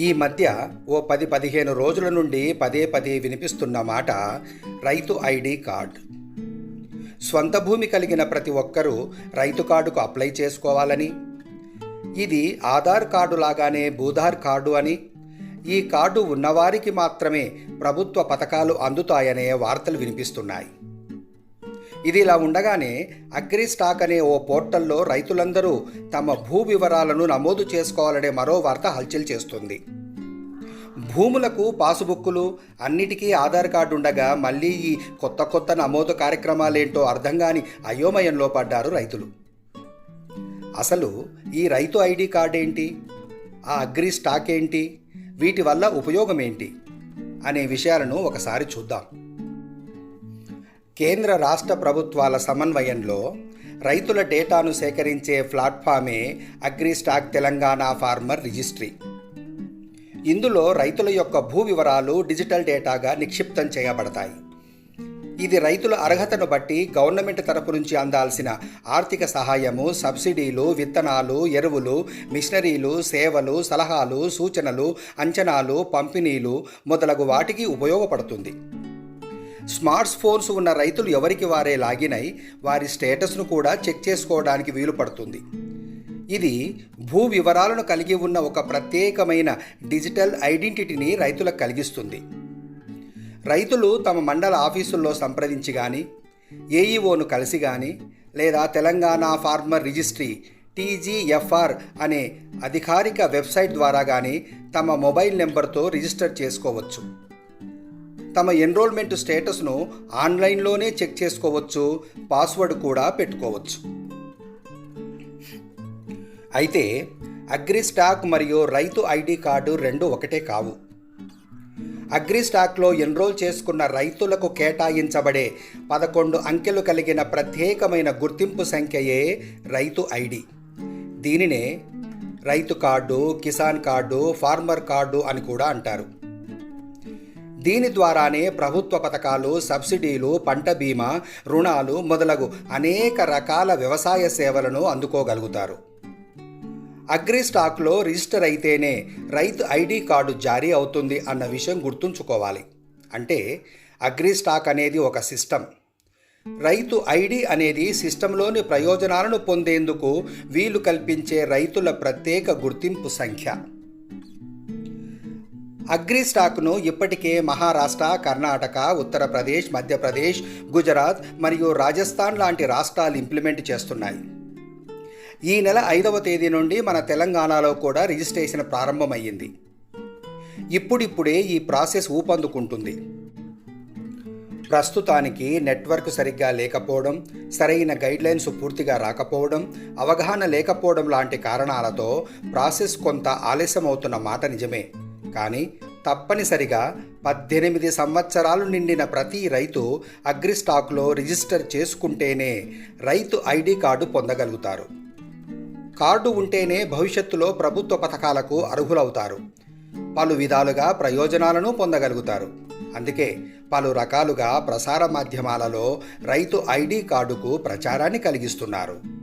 ఈ మధ్య ఓ పది పదిహేను రోజుల నుండి పదే పదే వినిపిస్తున్న మాట రైతు ఐడి కార్డ్. స్వంత భూమి కలిగిన ప్రతి ఒక్కరూ రైతు కార్డుకు అప్లై చేసుకోవాలని ఇది ఆధార్ కార్డు లాగానే భూధార్ కార్డు అని ఈ కార్డు ఉన్నవారికి మాత్రమే ప్రభుత్వ పథకాలు అందుతాయనే వార్తలు వినిపిస్తున్నాయి. ఇది ఇలా ఉండగానే అగ్రి స్టాక్ అనే ఓ పోర్టల్లో రైతులందరూ తమ భూ వివరాలను నమోదు చేసుకోవాలనే మరో వార్త హల్చల్ చేస్తుంది. భూములకు పాసుబుక్కులు అన్నిటికీ ఆధార్ కార్డు ఉండగా మళ్ళీ ఈ కొత్త కొత్త నమోదు కార్యక్రమాలేంటో అర్థం కాని అయోమయంలో పడ్డారు రైతులు. అసలు ఈ రైతు ఐడి కార్డ్ ఏంటి ఆ అగ్రి స్టాక్ ఏంటి వీటి వల్ల ఉపయోగం ఏంటి అనే విషయాలను ఒకసారి చూద్దాం. కేంద్ర రాష్ట్ర ప్రభుత్వాల సమన్వయంలో రైతుల డేటాను సేకరించే ప్లాట్ఫామే agri stack Telangana farmer registry. ఇందులో రైతుల యొక్క భూ వివరాలు డిజిటల్ డేటాగా నిక్షిప్తం చేయబడతాయి. ఇది రైతుల అర్హతను బట్టి గవర్నమెంట్ తరపు నుంచి అందాల్సిన ఆర్థిక సహాయము సబ్సిడీలు విత్తనాలు ఎరువులు మిషనరీలు సేవలు సలహాలు సూచనలు అంచనాలు పంపిణీలు మొదలగు వాటికి ఉపయోగపడుతుంది. స్మార్ట్ ఫోన్స్ ఉన్న రైతులు ఎవరికి వారే లాగిన్ అయి వారి స్టేటస్ను కూడా చెక్ చేసుకోవడానికి వీలు పడుతుంది. ఇది భూ వివరాలను కలిగి ఉన్న ఒక ప్రత్యేకమైన డిజిటల్ ఐడెంటిటీని రైతులకు కలిగిస్తుంది. రైతులు తమ మండల ఆఫీసుల్లో సంప్రదించి కానీ ఏఈఓను కలిసి కానీ లేదా తెలంగాణ ఫార్మర్ రిజిస్ట్రీ టీజీఎఫ్ఆర్ అనే అధికారిక వెబ్సైట్ ద్వారా కానీ తమ మొబైల్ నెంబర్తో రిజిస్టర్ చేసుకోవచ్చు. తమ ఎన్రోల్మెంట్ స్టేటస్ను ఆన్లైన్లోనే చెక్ చేసుకోవచ్చు పాస్వర్డ్ కూడా పెట్టుకోవచ్చు. అయితే అగ్రి స్టాక్ మరియు రైతు ఐడి కార్డు రెండు ఒకటే కావు. అగ్రి స్టాక్లో ఎన్రోల్ చేసుకున్న రైతులకు కేటాయించబడే పదకొండు అంకెలు కలిగిన ప్రత్యేకమైన గుర్తింపు సంఖ్యయే రైతు ఐడి. దీనినే రైతు card Kisan card farmer card అని కూడా అంటారు. దీని ద్వారానే ప్రభుత్వ పథకాలు సబ్సిడీలు పంట బీమా రుణాలు మొదలగు అనేక రకాల వ్యవసాయ సేవలను అందుకోగలుగుతారు. అగ్రి స్టాక్లో రిజిస్టర్ అయితేనే రైతు ఐడి కార్డు జారీ అవుతుంది అన్న విషయం గుర్తుంచుకోవాలి. అంటే అగ్రి స్టాక్ అనేది ఒక సిస్టమ్. రైతు ఐడి అనేది సిస్టంలోని ప్రయోజనాలను పొందేందుకు వీలు కల్పించే రైతుల ప్రత్యేక గుర్తింపు సంఖ్య. అగ్రి స్టాక్ను ఇప్పటికే మహారాష్ట్ర కర్ణాటక ఉత్తరప్రదేశ్ మధ్యప్రదేశ్ గుజరాత్ మరియు రాజస్థాన్ లాంటి రాష్ట్రాలు ఇంప్లిమెంట్ చేస్తున్నాయి. ఈ నెల ఐదవ తేదీ నుండి మన తెలంగాణలో కూడా రిజిస్ట్రేషన్ ప్రారంభమయ్యింది. ఇప్పుడిప్పుడే ఈ ప్రాసెస్ ఊపందుకుంటుంది. ప్రస్తుతానికి నెట్వర్క్ సరిగ్గా లేకపోవడం సరైన గైడ్లైన్స్ పూర్తిగా రాకపోవడం అవగాహన లేకపోవడం లాంటి కారణాలతో ప్రాసెస్ కొంత ఆలస్యం అవుతున్న మాట నిజమే. కానీ తప్పనిసరిగా పద్దెనిమిది సంవత్సరాలు నిండిన ప్రతి రైతు అగ్రిస్టాక్లో రిజిస్టర్ చేసుకుంటేనే రైతు ఐడి కార్డు పొందగలుగుతారు. కార్డు ఉంటేనే భవిష్యత్తులో ప్రభుత్వ పథకాలకు అర్హులవుతారు. పలు విధాలుగా ప్రయోజనాలను పొందగలుగుతారు. అందుకే పలు రకాలుగా ప్రసార మాధ్యమాలలో రైతు ఐడి కార్డుకు ప్రచారాన్ని కలిగిస్తున్నారు.